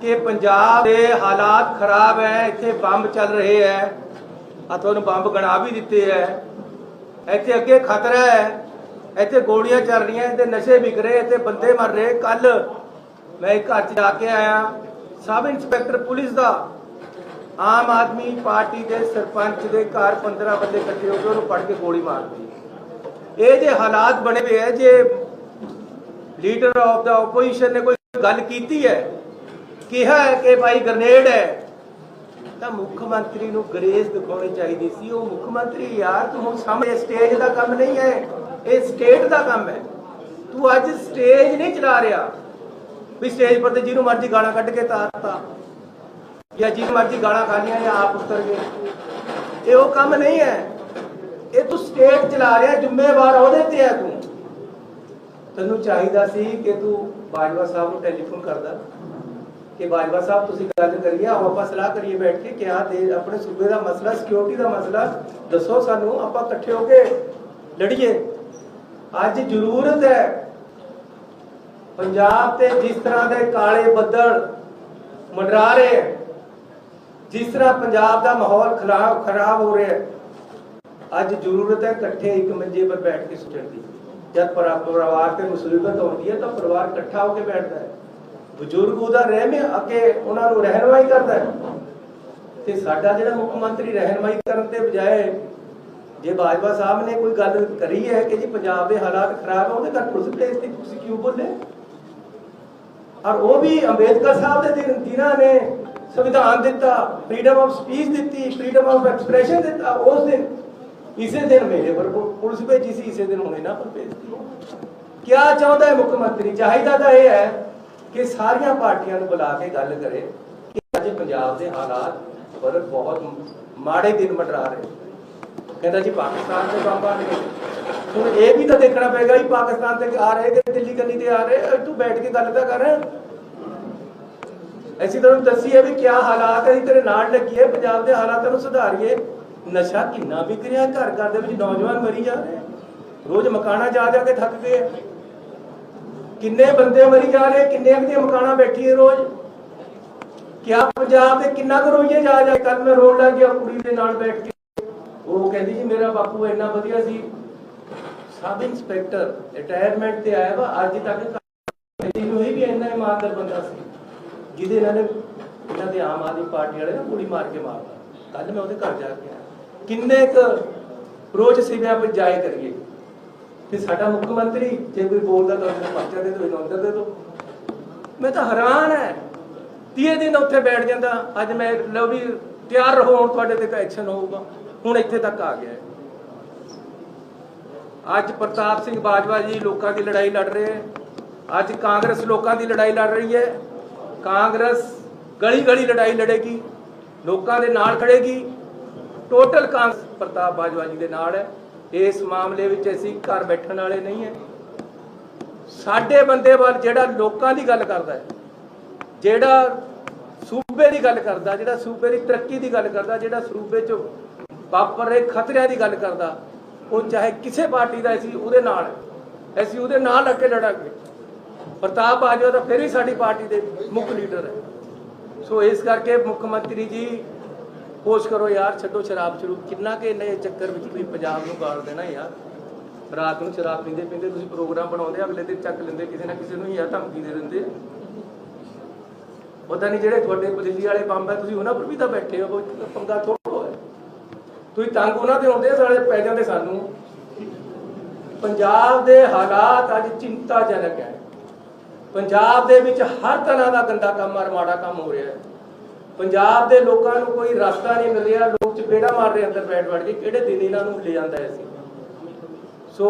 ਕਿ ਪੰਜਾਬ ਦੇ ਹਾਲਾਤ ਖਰਾਬ ਹੈ, ਇੱਥੇ ਬੰਬ ਚੱਲ ਰਹੇ ਹੈ। ਆ ਤੁਹਾਨੂੰ ਬੰਬ ਗਣਾ ਵੀ ਦਿੱਤੇ ਹੈ। ਇੱਥੇ ਅੱਗੇ ਖਤਰਾ ਹੈ। ਇੱਥੇ ਗੋਲੀਆਂ ਚੱਲ ਰਹੀਆਂ, ਇੱਥੇ ਨਸ਼ੇ ਵਿਕ ਰਹੇ, ਇੱਥੇ ਬੰਦੇ ਮਰ ਰਹੇ। ਕੱਲ ਮੈਂ ਇੱਕ ਘਰ 'ਚ ਜਾ ਕੇ ਆਇਆ। ਸਬ ਇੰਸਪੈਕਟਰ ਪੁਲਿਸ ਦਾ। ਆਮ ਆਦਮੀ ਪਾਰਟੀ ਦੇ ਸਰਪੰਚ ਦੇ ਘਰ 15 ਬੰਦੇ ਇਕੱਠੇ ਹੋ ਕੇ ਉਹਨੂੰ ਫੜ ਕੇ ਗੋਲੀ ਮਾਰਤੀ ਇਹ ਜੇ ਹਾਲਾਤ ਬਣੇ ਹੋਏ ਹੈ, ਜੇ ਲੀਡਰ ਆਫ ਦਾ ਆਪੋਜੀਸ਼ਨ ਨੇ ਕੋਈ ਗੱਲ ਕੀਤੀ ਹੈ ਕਿਹਾ ਕਿ ਭਾਈ ਗ੍ਰਨੇਡ ਹੈ। ਤਾਂ ਮੁੱਖ ਮੰਤਰੀ ਨੂੰ ਗਰੇਜ਼ ਦਿਖਾਉਣੀ ਚਾਹੀਦੀ ਸੀ। ਉਹ ਮੁੱਖ ਮੰਤਰੀ, ਯਾਰ ਤੂੰ ਹੁਣ ਸਾਹਮਣੇ ਸਟੇਜ ਦਾ ਕੰਮ ਨਹੀਂ ਹੈ। ਇਹ ਸਟੇਟ ਦਾ ਕੰਮ ਹੈ। ਤੂੰ ਅੱਜ ਸਟੇਜ ਨਹੀਂ ਚਲਾ ਰਿਹਾ। ਵੀ ਸਟੇਜ ਪਰ ਤੇ ਜਿਹਨੂੰ ਮਰਜ਼ੀ ਗਾਲਾਂ ਕੱਢ ਕੇ ਤਾਰਤਾ। ਜਾਂ ਜਿਹਨੂੰ ਮਰਜ਼ੀ ਗਾਲਾਂ ਖਾਣੀਆਂ ਜਾਂ ਆਪ ਉਤਰ ਗਏ। ਇਹ ਉਹ ਕੰਮ ਨਹੀਂ ਹੈ। ਇਹ ਤੂੰ ਸਟੇਟ ਚਲਾ ਰਿਹਾ, ਜ਼ਿੰਮੇਵਾਰ ਉਹਦੇ ਤੇ ਹੈ ਤੂੰ। ਤੈਨੂੰ ਚਾਹੀਦਾ ਸੀ ਕਿ ਤੂੰ ਬਾਜਵਾ ਸਾਹਿਬ ਨੂੰ ਟੈਲੀਫੋਨ ਕਰਦਾ। ਕਿ ਬਾਜਵਾ ਸਾਹਿਬ, ਤੁਸੀਂ ਗੱਲ ਕਰੀਏ, ਆਓ ਆਪਾਂ ਸਲਾਹ ਕਰੀਏ ਬੈਠ ਕੇ ਕਿ ਆਹ ਦੇ ਆਪਣੇ ਸੂਬੇ ਦਾ ਮਸਲਾ ਸਿਕਿਉਰਿਟੀ ਦਾ ਮਸਲਾ, ਦੱਸੋ ਸਾਨੂੰ, ਆਪਾਂ ਇਕੱਠੇ ਹੋ ਕੇ ਲੜੀਏ। ਅੱਜ ਜ਼ਰੂਰਤ ਹੈ ਪੰਜਾਬ ਤੇ ਜਿਸ ਤਰ੍ਹਾਂ ਦੇ ਕਾਲੇ ਬੱਦਲ ਮੰਡਰਾ ਰਹੇ ਜਿਸ ਤਰ੍ਹਾਂ ਪੰਜਾਬ ਦਾ ਮਾਹੌਲ ਖਰਾਬ ਖਰਾਬ ਹੋ ਰਿਹਾ ਹੈ, ਅੱਜ ਜ਼ਰੂਰਤ ਹੈ ਇਕੱਠੇ ਇੱਕ ਮੰਜੇ ਪਰ ਬੈਠ ਕੇ ਸੋਚਣ ਦੀ ਜਦ ਪਰਿਵਾਰ ਤੇ ਮੁਸੀਬਤ ਆਉਂਦੀ ਹੈ ਤਾਂ ਪਰਿਵਾਰ ਇਕੱਠਾ ਹੋ ਕੇ ਬੈਠਦਾ ਹੈ। ਬਜ਼ੁਰਗ ਉਹਦਾ ਰਹਿਮ ਅੱਗੇ ਉਹਨਾਂ ਨੂੰ ਰਹਿਨਮਾਈ ਕਰਦਾ ਹੈ। ਤੇ ਸਾਡਾ ਜਿਹੜਾ ਮੁੱਖ ਮੰਤਰੀ ਰਹਿਨਮਾਈ ਕਰਨ ਤੇ ਬਜਾਏ, ਜੇ ਬਾਜਵਾ ਸਾਹਿਬ ਨੇ ਕੋਈ ਗੱਲ ਕਰੀ ਹੈ ਕਿ ਜੀ ਪੰਜਾਬ ਦੇ ਹਾਲਾਤ ਖਰਾਬ ਹੈ ਉਹਦੇ ਕਰਕੇ ਉਸ ਤੇ ਇਸ ਤੁਸੀਂ ਕਿਉਂ ਬੋਲੇ? ਔਰ ਉਹ ਵੀ ਅੰਬੇਦਕਰ ਸਾਹਿਬ ਦੇ ਦਿਨ, ਜਿਨ੍ਹਾਂ ਨੇ ਸੰਵਿਧਾਨ ਦਿੱਤਾ ਫਰੀडम ਆਫ ਸਪੀਚ ਦਿੱਤੀ ਫਰੀडम ਆਫ ਐਕਸਪ੍ਰੈਸ਼ਨ ਦਿੱਤਾ, ਉਸ ਦਿਨ, ਇਸੇ ਦਿਨ ਮੇਰੇ ਪਰ ਪੁਲਿਸ ਭੇਜੀ ਸੀ, ਇਸੇ ਦਿਨ ਹੁਣੇ ਨਾ ਪਰ ਭੇਜ ਦਿੱਤੀ। ਚਾਹੁੰਦਾ ਹੈ ਮੁੱਖ ਮੰਤਰੀ? ਚਾਹੀਦਾ ਤਾਂ ਇਹ ਹੈ ਕਿ ਸਾਰੀਆਂ ਪਾਰਟੀਆਂ ਨੂੰ ਬੁਲਾ ਕੇ ਗੱਲ ਕਰੇ ਕਿ ਅੱਜ ਪੰਜਾਬ ਦੇ ਹਾਲਾਤ ਪਰ ਬਹੁਤ ਮਾੜੇ ਦਿਨ ਮੰਡਰਾ ਰਹੇ ਕਹਿੰਦਾ ਜੀ, ਪਾਕਿਸਤਾਨ ਦੇ ਬੰਬ ਆ ਹੁਣ ਇਹ ਵੀ ਤਾਂ ਦੇਖਣਾ ਪਏਗਾ ਵੀ ਪਾਕਿਸਤਾਨ ਤੇ ਆ ਰਹੇ ਕਿ ਦਿੱਲੀ ਕੰਨੀ ਤੇ ਆ ਰਹੇ? ਤੂੰ ਬੈਠ ਕੇ ਗੱਲ ਤਾਂ ਕਰ। ਅਸੀਂ ਤੁਹਾਨੂੰ ਦੱਸੀ ਹੈ ਵੀ ਕੀ ਹਾਲਾਤ ਹੈ ਤੇਰੇ ਨਾਲ ਲੱਗੀਏ ਪੰਜਾਬ ਦੇ ਹਾਲਾਤਾਂ ਨੂੰ ਸੁਧਾਰੀਏ। ਨਸ਼ਾ ਕਿੰਨਾ ਵਿਕ ਰਿਹਾ ਘਰ ਘਰ ਦੇ ਵਿੱਚ ਨੌਜਵਾਨ ਮਰੀ ਜਾ ਰਹੇ ਰੋਜ਼ ਮਕਾਨਾ ਜਾ ਜਾ ਕੇ ਥੱਕ ਗਏ ਕਿੰਨੇ ਬੰਦੇ ਮਰੀ ਜਾ ਰਹੇ, ਕਿੰਨੇ ਦੀਆਂ ਮਕਾਨਾਂ ਬੈਠੀ ਰੋਜ਼? ਕਿਆ ਪੰਜਾਬ ਦੇ ਕਿੰਨਾ ਕੁ ਰੋਈਏ ਜਾ ਜਾ ਕੱਲ ਮੈਂ ਰੋਣ ਲੱਗ ਗਿਆ, ਕੁੜੀ ਦੇ ਨਾਲ ਬੈਠ ਕੇ। ਉਹ ਕਹਿੰਦੀ ਜੀ, ਮੇਰਾ ਬਾਪੂ ਇੰਨਾ ਵਧੀਆ ਸੀ। ਸਬ ਇੰਸਪੈਕਟਰ ਰਿਟਾਇਰਮੈਂਟ ਤੇ ਆਇਆ ਵਾ, ਅੱਜ ਤੱਕ ਮੈਨੂੰ ਇਹ ਵੀ ਇੰਨਾ ਇਮਾਨਦਾਰ ਬੰਦਾ ਸੀ। ਜਿਹਦੇ ਇਹਨਾਂ ਨੇ ਇਹਨਾਂ ਦੇ ਆਮ ਆਦਮੀ ਪਾਰਟੀ ਵਾਲੇ ਨਾ ਗੋਲੀ ਮਾਰ ਕੇ ਮਾਰਦਾ ਕੱਲ ਮੈਂ ਉਹਦੇ ਘਰ ਜਾ ਕੇ ਕਿੰਨੇ ਕੁ ਰੋਜ਼ ਸਿਵਿਆਂ ਪਰ ਜਾਏ ਕਰੀਏ? ਤੇ ਸਾਡਾ ਮੁੱਖ ਮੰਤਰੀ ਜੇ ਕੋਈ ਬੋਲਦਾ ਤਾਂ ਉਹਨੂੰ ਪਰਚਾ ਦੇ ਦਿਓ ਇਹਨੂੰ ਅੰਦਰ ਦੇ ਦਿਓ। ਮੈਂ ਤਾਂ ਹੈਰਾਨ ਹੈ 30 ਦਿਨ ਉੱਥੇ ਬੈਠ ਜਾਂਦਾ। ਅੱਜ ਮੈਂ ਲਓ ਵੀ ਤਿਆਰ ਰਹੋ, ਹੁਣ ਤੁਹਾਡੇ ਤੇ ਤਾਂ ਐਕਸ਼ਨ ਹੋਊਗਾ। ਹੁਣ ਇੱਥੇ ਤੱਕ ਆ ਗਿਆ। ਅੱਜ ਪ੍ਰਤਾਪ ਸਿੰਘ ਬਾਜਵਾ ਜੀ ਲੋਕਾਂ ਦੀ ਲੜਾਈ ਲੜ ਰਹੇ ਹੈ ਅੱਜ ਕਾਂਗਰਸ ਲੋਕਾਂ ਦੀ ਲੜਾਈ ਲੜ ਰਹੀ ਹੈ ਕਾਂਗਰਸ ਗਲੀ ਗਲੀ ਲੜਾਈ ਲੜੇਗੀ। ਲੋਕਾਂ ਦੇ ਨਾਲ ਖੜੇਗੀ। ਟੋਟਲ ਕਾਂਗਰਸ ਪ੍ਰਤਾਪ ਬਾਜਵਾ ਜੀ ਦੇ ਨਾਲ ਹੈ ਇਸ ਮਾਮਲੇ ਵਿੱਚ ਅਸੀਂ ਘਰ ਬੈਠਣ ਵਾਲੇ ਨਹੀਂ ਹੈ ਸਾਡੇ ਬੰਦੇ ਵੱਲ ਜਿਹੜਾ ਲੋਕਾਂ ਦੀ ਗੱਲ ਕਰਦਾ ਹੈ ਜਿਹੜਾ ਸੂਬੇ ਦੀ ਗੱਲ ਕਰਦਾ, ਜਿਹੜਾ ਸੂਬੇ ਦੀ ਤਰੱਕੀ ਦੀ ਗੱਲ ਕਰਦਾ, ਜਿਹੜਾ ਸੂਬੇ 'ਚ ਵਾਪਰ ਰਹੇ ਖਤਰਿਆਂ ਦੀ ਗੱਲ ਕਰਦਾ, ਉਹ ਚਾਹੇ ਕਿਸੇ ਪਾਰਟੀ ਦਾ ਅਸੀਂ ਉਹਦੇ ਨਾਲ ਅਸੀਂ ਉਹਦੇ ਨਾਲ ਅੱਗੇ ਲੜਾਂਗੇ। ਪ੍ਰਤਾਪ ਬਾਜਵਾ ਤਾਂ ਫਿਰ ਵੀ ਸਾਡੀ ਪਾਰਟੀ ਦੇ ਮੁੱਖ ਲੀਡਰ ਹੈ ਸੋ ਇਸ ਕਰਕੇ ਮੁੱਖ ਮੰਤਰੀ ਜੀ ਕੋਸ਼ ਕਰੋ ਯਾਰ, ਛੱਡੋ ਸ਼ਰਾਬ ਸ਼ੁਰੂ। ਕਿੰਨਾ ਕਿ ਇੰਨੇ ਚੱਕਰ ਵਿੱਚ ਤੁਸੀਂ ਪੰਜਾਬ ਨੂੰ ਗਾਲ ਦੇਣਾ ਯਾਰ? ਰਾਤ ਨੂੰ ਸ਼ਰਾਬ ਪੀਂਦੇ ਪੀਂਦੇ ਤੁਸੀਂ ਪ੍ਰੋਗਰਾਮ ਬਣਾਉਂਦੇ, ਅਗਲੇ ਦਿਨ ਚੱਕ ਲੈਂਦੇ, ਕਿਸੇ ਨਾ ਕਿਸੇ ਨੂੰ ਹੀ ਯਾਰ ਧਮਕੀ ਦੇ ਦਿੰਦੇ। ਪਤਾ ਨਹੀਂ ਜਿਹੜੇ ਤੁਹਾਡੇ ਪਤੀਲੀ ਵਾਲੇ ਬੰਬ ਹੈ, ਤੁਸੀਂ ਉਹਨਾਂ ਪਰ ਵੀ ਤਾਂ ਬੈਠੇ ਹੋ ਪੰਗਾ ਥੋੜੋ ਹੈ ਤੁਸੀਂ ਤੰਗ ਉਹਨਾਂ ਦੇ ਹੁੰਦੇ ਸਾਲੇ ਪੈ ਜਾਂਦੇ ਸਾਨੂੰ। ਪੰਜਾਬ ਦੇ ਹਾਲਾਤ ਅੱਜ ਚਿੰਤਾਜਨਕ ਹੈ। ਪੰਜਾਬ ਦੇ ਵਿੱਚ ਹਰ ਤਰ੍ਹਾਂ ਦਾ ਗੰਦਾ ਕੰਮ ਔਰ ਮਾੜਾ ਕੰਮ ਹੋ ਰਿਹਾ ਹੈ। ਪੰਜਾਬ ਦੇ ਲੋਕਾਂ ਨੂੰ ਕੋਈ ਰਸਤਾ ਨਹੀਂ ਮਿਲ ਰਿਹਾ ਲੋਕ ਚਪੇੜਾ ਮਾਰ ਰਹੇ ਅੰਦਰ ਬੈਠ ਬੈਠ ਕੇ, ਕਿਹੜੇ ਦਿਨ ਇਹਨਾਂ ਨੂੰ ਲੈ ਜਾਂਦਾ ਹੈ ਅਸੀਂ? ਸੋ